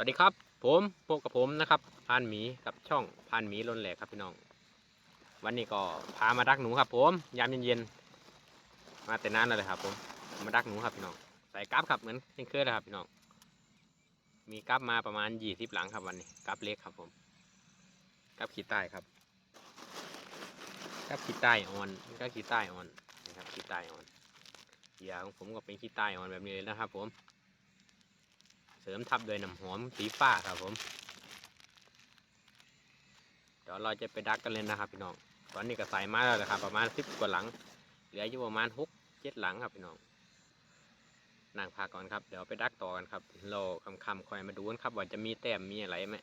วัสดีครับ ผมพบกับผมนะครับพานหมีกับช่องพานหมีล้นแหลกครับพี่น้อง วันนี้ก็พามาดักหนูครับผมยามเย็นๆมาแต่นานแล้วเลยครับผมมาดักหนูครับพี่น้องใส่กั๊บครับเหมือนเช่นเคยเลยครับพี่น้องมีกั๊บมาประมาณยี่สิบหลังครับวันนี้กั๊บเล็กครับผมกั๊บขีดใต้ครับกั๊บขีดใต้ออนกั๊บขีดใต้ออนนะครับขีดใต้ออนเหยื่อของผมก็เป็นขีดใต้ออนแบบนี้เลยนะครับผม ริมทับด้วยน้ำหอมสีฟ้าครับผม เดี๋ยวเราจะไปดักกันเลยนะครับพี่น้อง ตอนนี้ก็ใส่มาแล้วนะครับประมาณสิบกว่าหลัง เหลืออยู่ประมาณหกเจ็ดหลังครับพี่น้องนั่งพักก่อนครับ เดี๋ยวไปดักต่อกันครับ เราคำๆคอยมาดูกันครับ ว่าจะมีแต้มมีอะไรไหม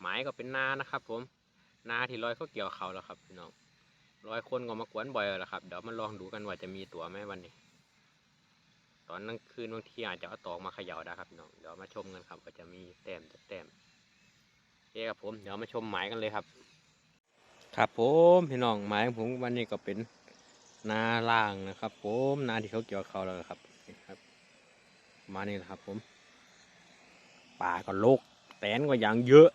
หมายก็เป็นนานะครับ ผม นาที่ลอยเขาเกี่ยวเขาแล้วครับพี่น้องลอยคนก็มากวนบ่อยแล้วครับ เดี๋ยวมาลองดูกันว่าจะมีตัวไหมวันนี้ ตอนกลางคืนบางทีอาจจะเอาตอกมาเขย่าได้ครับพี่น้องเดี๋ยวมาชมกันครับว่าจะมีแต้มจะแต้มโอเคครับผมเดี๋ยวมาชมหมายกันเลยครับ ครับผมพี่น้องหมายของผมวันนี้ก็เป็นนาล่างนะครับ ผมนาที่เขาเกี่ยวเขาแล้วครับนี่ครับ มานี่แหละครับ ผมป่าก็โลกแตนก็อย่างเยอะ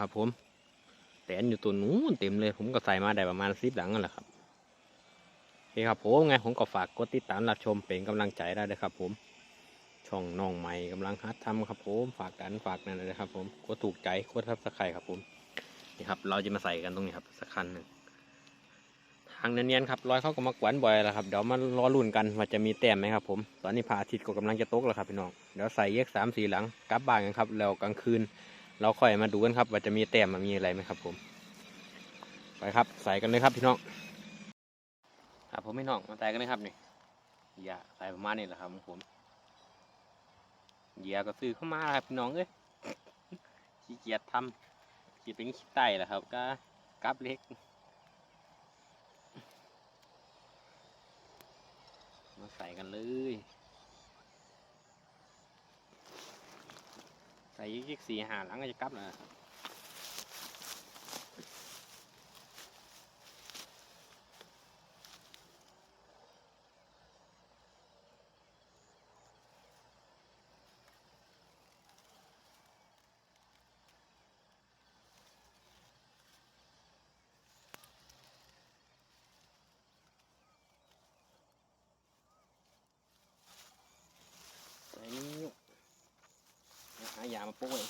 ครับ ผม แตนอยู่ตัวนู้นเต็มเลย ผมก็ใส่มาได้ประมาณสิบหลังนั่นแหละครับ เคครับผมไงผมก็ฝากกดติดตามรับชมเป็นกำลังใจได้เลยครับ ผม ช่องน้องใหม่กำลังฮัดทำครับผมฝากกันฝากนั่นเลยครับ ผมกดถูกใจกดทับสไครครับผมนี่ครับ เราจะมาใส่กันตรงนี้ครับสักคันหนึ่งทางเนียนๆครับรอยเข้าก็มากวนบ่อยแล้วครับเดี๋ยวมารอลุ่นกันว่าจะมีแต้มไหมครับผมตอนนี้พระอาทิตย์ก็กำลังจะตกแล้วครับพี่น้องเดี๋ยวใส่เยกสามสี่หลังกลับบ้านกันครับแล้วกลางคืน เราค่อยมาดูกันครับ ว่าจะมีแต้มมามีอะไรไหมครับ ผม ไปครับ ใส่กันเลยครับพี่น้อง ครับผมไม่น้องมาแต่กันเลยครับนี่เหยื่อใส่ประมาณนี้แหละครับของผมเหยื่อก็ซื้อเข้ามาครับพี่น้องเอ้ยขี้เกียจทำขี้เป็นขี้ไตแหละครับ ก็กับเล็กมาใส่กันเลย ใส่ยี่สี่หาหลังก็จะกลับแล้วามาโป้ย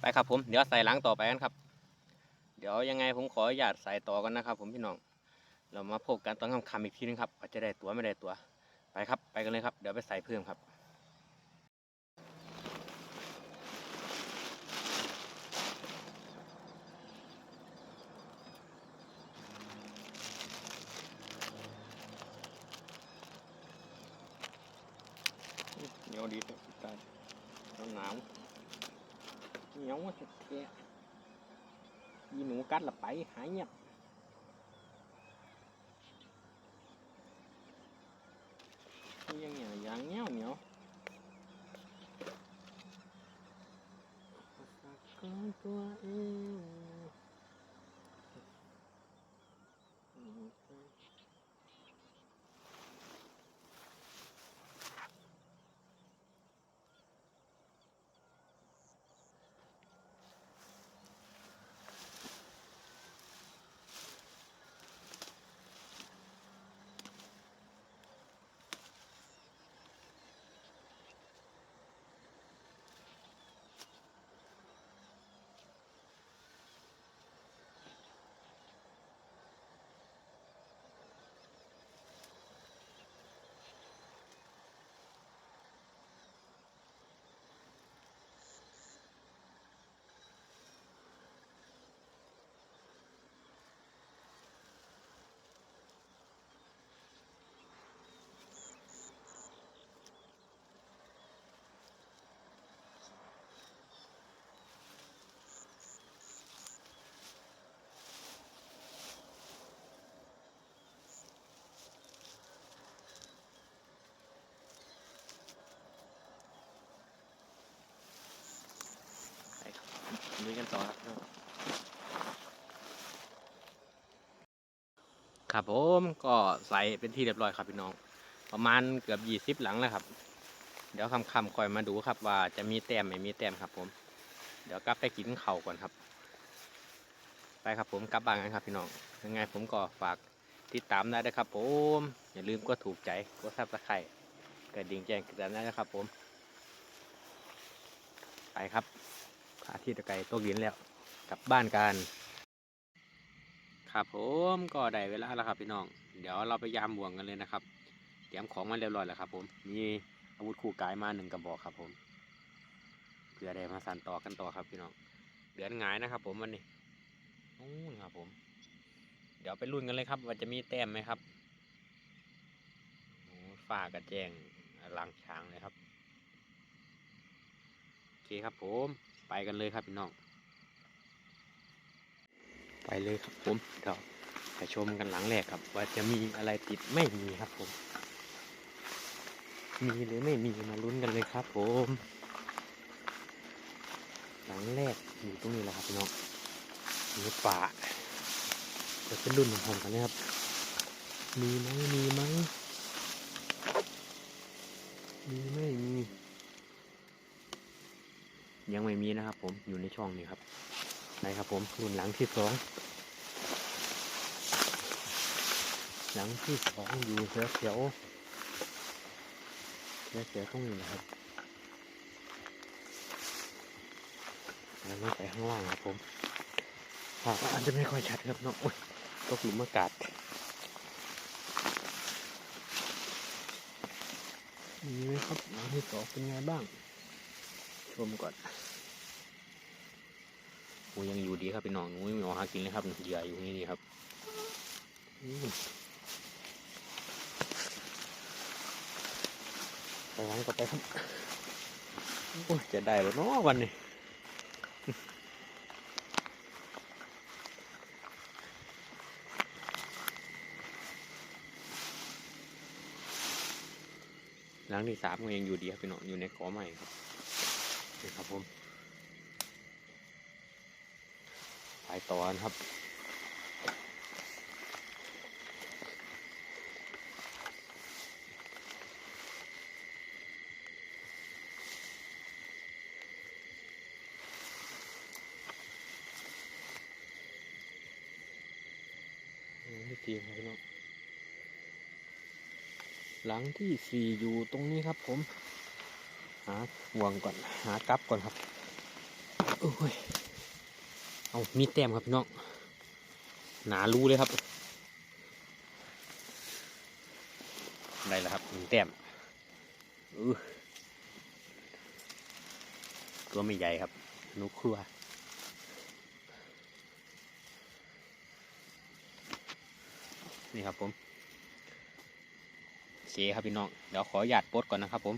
ไปครับผม เดี๋ยวใส่หลังต่อไปกันครับ เดี๋ยวยังไงผมขออนุญาตใส่ต่อกันนะครับ ผมพี่น้อง เรามาพบกันตอนค่ำๆอีกทีนึงครับว่าจะได้ตัวไม่ได้ตัว ไปครับ ไปกันเลยครับ เดี๋ยวไปใส่เพิ่มครับ เหนียวดีเลยตาย หนาวเหนียวว่าแท้ๆยีหนูกัดี้กันต่อครับครับผมก็ใส่เป็นที่เรียบร้อยครับพี่น้อง ประมาณเกือบยี่สิบหลังแล้วครับ เดี๋ยวคำคำคอยมาดูครับว่าจะมีแต้มไม่มีแต้มครับ ผม เดี๋ยวกลับไปกินเข่าก่อนครับ ไปครับผมกลับบ้านกันครับพี่น้อง ยังไงผมก็ฝากติดตามได้นะครับ ผม อย่าลืมก็ถูกใจกดซับสไครต์กระดิ่งแจ้งกันได้นะครับผม ไปครับ อาทิตย์ไกลตกดินแล้วกลับบ้านกัน ครับผมก็ได้เวลาแล้วครับพี่น้อง เดี๋ยวเราไปยามบ่วงกันเลยนะครับ เตรียมของมาเรียบร้อยแล้วครับ ผมมีอาวุธคู่กายมาหนึ่งกระบอกครับ ผมเพื่อได้มาสั่นต่อกันต่อครับพี่น้องเดือนหงายนะครับ ผมวันนี้นู่นครับ ผม เดี๋ยวไปรุ่นกันเลยครับ ว่าจะมีแต้มไหมครับฝ้ากระแจงลังช้างเลยครับ โอเคครับผม ไปกันเลยครับพี่น้อง ไปเลยครับผมเดี๋ยวไปชมกันหลังแรกครับ ว่าจะมีอะไรติดไม่มีครับผม มีหรือไม่มีมาลุ้นกันเลยครับผม หลังแรกอยู่ตรงนี้แหละครับพี่น้องมีป่าจะเป็นรุ่นของผมกันนะครับ มีไหมมีไหมมีไม่มี ยังไม่มีนะครับ ผมอยู่ในช่องนี้ครับไหนครับผมรุ่นหลังที่สองหลังที่สองอยู่แถวแถวแถวแถวตรงนี้นะครับแล้วลงไปข้างล่างครับผมภาพอาจจะไม่ค่อยชัดครับน้องอุ้ยตกหลุมอากาศมีไหมครับหลังที่สองเป็นไงบ้าง ชมก่อนโอ้ยังอยู่ดีครับพี่น้องหนูไม่มีออกหากินเลยครับเหยื่ออยู่นี่ดีครับไปวางก็ไปครับโอ้จะได้หรอเนาะวันนี้หลังที่สามก็ยังอยู่ดีครับพี่น้องอยู่ในกอใหม่ครับ นี่ครับผมไปต่อนะครับไม่ตีครับพี่น้องหลังที่สี่อยู่ตรงนี้ครับผมาห่วงก่อนหากับก่อนครับโอ้ยเอามีแต้มครับพี่น้องหนารู้เลยครับ ได้แล้วครับหนึ่งแต้มตัวไม่ใหญ่ครับนุกครัวนี่ครับผมโอเคครับพี่น้อง เดี๋ยวขอหยาดปดก่อนนะครับผม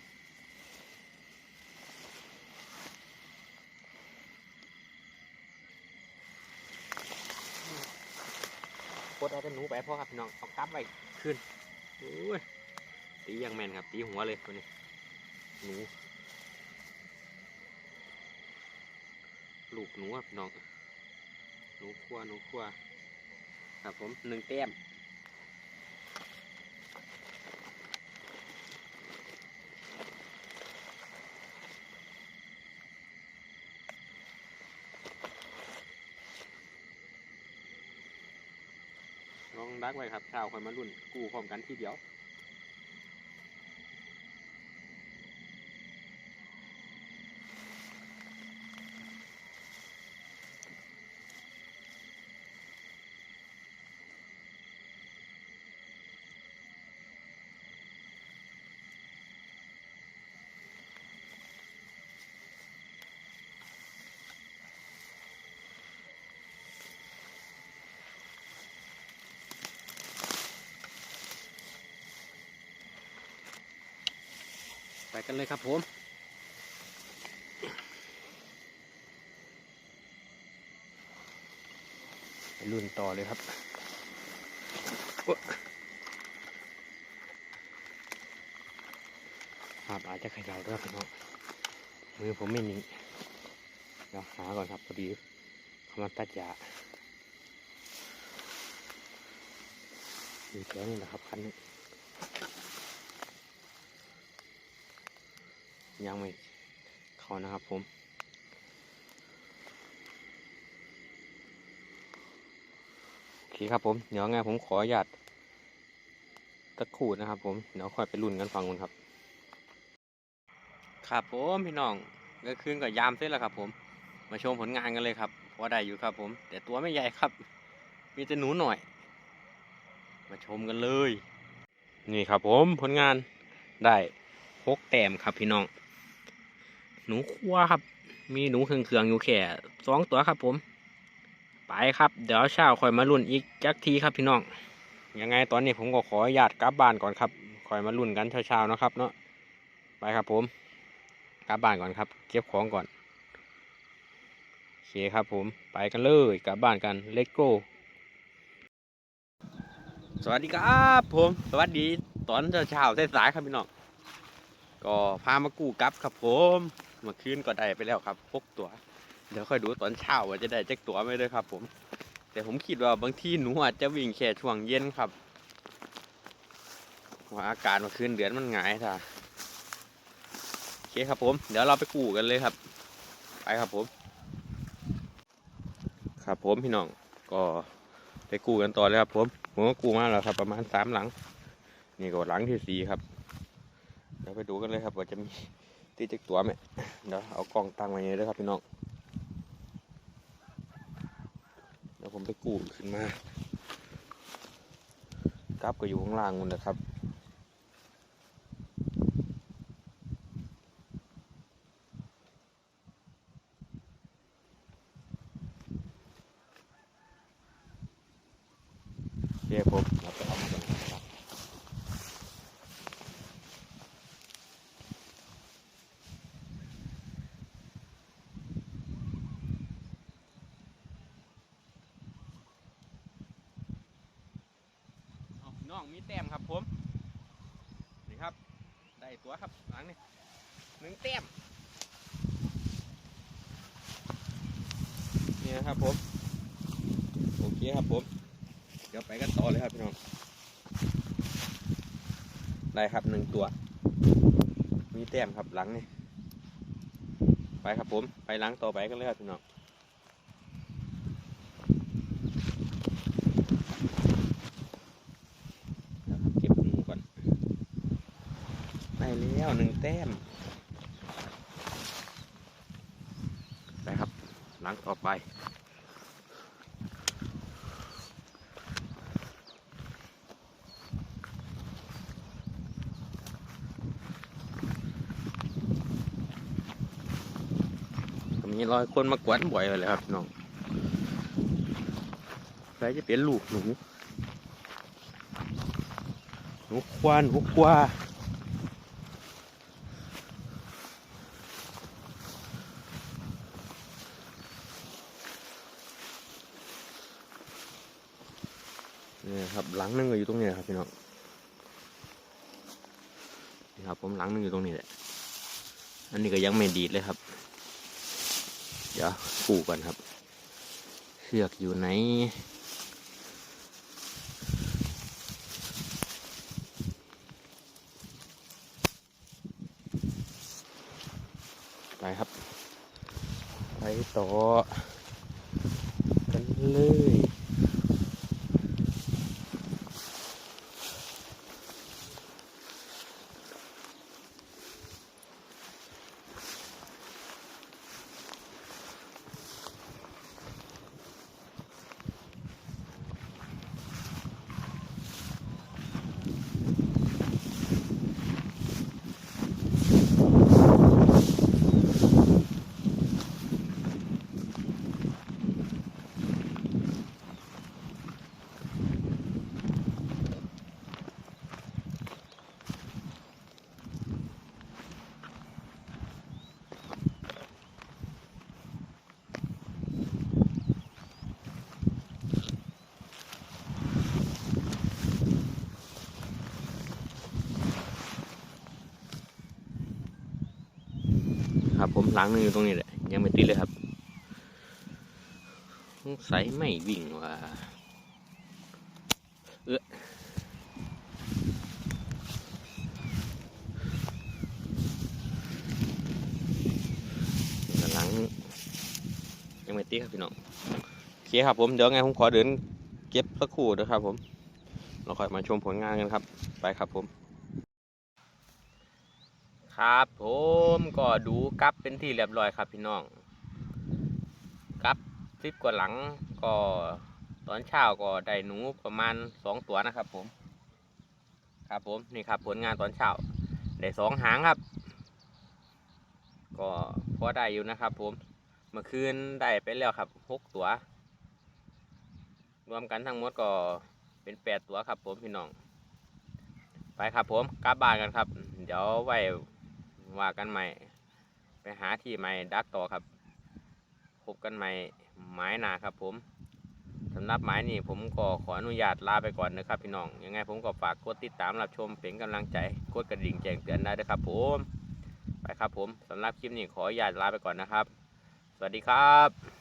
ปดเอาแต่หนูไปพ่อครับพี่น้องเอากลับไปขึ้นโอ้ยตีอยังแมนครับตีหัวเลยตัวนี้หนูลูกหนูครับน้องหนูขั้วหนูขั้วครับผมหนึ่งแต้ม ดักไว้ครับช้าคอยมารุ่นกู้พร้อมกันทีเดียว ไปกันเลยครับผมไปรุ่นต่อเลยครับโอ๊ะภาพอาจจะขย่าด้วยพี่น้องมือผมไม่นิ่งเดี๋ยวหาก่อนครับพอดีเขามาตัดยามีแค่นี้นะครับคันนี้ ยังไม่เข้านะครับผมโอเคครับผมเดี๋ยวไงผมขออนุญาตตะขูดนะครับ ผมเดี๋ยวค่อยไปรุ่นกันฟังคุณครับครับผมพี่น้องก็คืนกับยามเสร็จแล้วครับ ผม มาชมผลงานกันเลยครับพอได้อยู่ครับ ผม แต่ตัวไม่ใหญ่ครับ มีแต่หนูหน่อย มาชมกันเลย นี่ครับผมผลงานได้หกแต้มครับพี่น้อง หนูคั่วครับ มีหนูเครื่องๆอยู่แค่สองตัวครับ ผม ไปครับ เดี๋ยวเช้าคอยมาลุ้นอีกจักทีครับพี่น้องยังไงตอนนี้ผมก็ขออนุญาตกลับบ้านก่อนครับคอยมาลุ้นกันเช้าๆนะครับ เนาะไปครับผมกลับบ้านก่อนครับ เก็บของก่อนโอเคครับ ผมไปกันเลยกลับบ้านกันเลโก้สวัสดีครับ ผม สวัสดีตอนเช้าๆสายๆครับพี่น้องก็พามากู้กลับครับผม เมื่อคืนก็ได้ไปแล้วครับพกตัว เดี๋ยวค่อยดูตอนเช้าว่าจะได้จักตัวไหมเลยครับ ผม แต่ผมคิดว่าบางที่หนูอาจจะวิ่งแค่ช่วงเย็นครับว่าอากาศเมื่อคืนเดือนมันหงายท่าโอเคครับผม เดี๋ยวเราไปกู้กันเลยครับ ไปครับผม ครับผมพี่น้องก็ไปกู้กันต่อเลยครับ ผมผมก็กู้มาแล้วครับ ประมาณสามหลัง นี่ก็หลังที่สี่ครับเดี๋ยวไปดูกันเลยครับว่าจะมี ตีจักตัวไหมเดี๋ยวเอากล้องตั้งไว้อย่างนี้เลยครับพี่น้องเดี๋ยวผมไปกู้ขึ้นมากลับก็อยู่ข้างล่างนู่นนะครับ เรียกผมเราไปเอามาจากไหนครับเอา น้องมีแต้มครับผมนี่ครับ ได้ตัวครับหลังนี่หนึ่งแต้มนี่นะครับผมโอเคครับผม เดี๋ยวไปกันต่อเลยครับพี่น้องได้ครับหนึ่งตัว มีแต้มครับหลังนี่ไปครับผม ไปหลังต่อไปกันเลยครับพี่น้องเดี๋ยวเก็บหนูก่อน ได้ แต้มไปครับ หลังต่อไป มีรอยคนมากวนบ่อยเลยครับน้องใครจะเป็นลูกหนูหนูควานหนูควานี่ครับ หลังหนึงก็อยู่ตรงนี้ครับพี่น้องนี่ครับผมหลังหนึงอยู่ตรงนี้แหละ อันนี้ก็ยังไม่ดีดเลยครับ เดี๋ยวปูก่อนครับ เชือกอยู่ไหนไปครับ ไปต่อ ครับ ผมหลังนึงอยู่ตรงนี้แหละยังไม่ติดเลยครับสงสัยไม่วิ่งว่ะเออหลังยังไม่ตีครับพี่น้องโอเคครับผมเดี๋ยวไงผมขอเดินเก็บสักครู่นะครับผมเราค่อยมาชมผลงานกันครับ ไปครับผม ครับผมก็ดูกลับเป็นที่เรียบร้อยครับพี่น้องกลับสิบกว่าหลังก็ตอนเช้าก็ได้หนูประมาณสองตัวนะครับผม ครับผมนี่ครับผลงานตอนเช้าได้สองหางครับ ก็พอได้อยู่นะครับผมเมื่อคืนได้ไปแล้วครับหกตัว รวมกันทั้งหมดก็เป็นแปดตัวครับผมพี่น้องไปครับผมกลับบ้านกันครับ เดี๋ยวไว้ ว่ากันใหม่ ไปหาที่ใหม่ดักต่อครับ พบกันใหม่หมายหนาครับผมสำหรับหมายนี้ผมก็ขออนุญาตลาไปก่อนนะครับพี่น้อง ยังไงผมก็ฝากกดติดตามรับชมเป็นกำลังใจ กดกระดิ่งแจ้งเตือนได้ด้วยครับผม ไปครับผมสำหรับคลิปนี้ขออนุญาตลาไปก่อนนะครับ สวัสดีครับ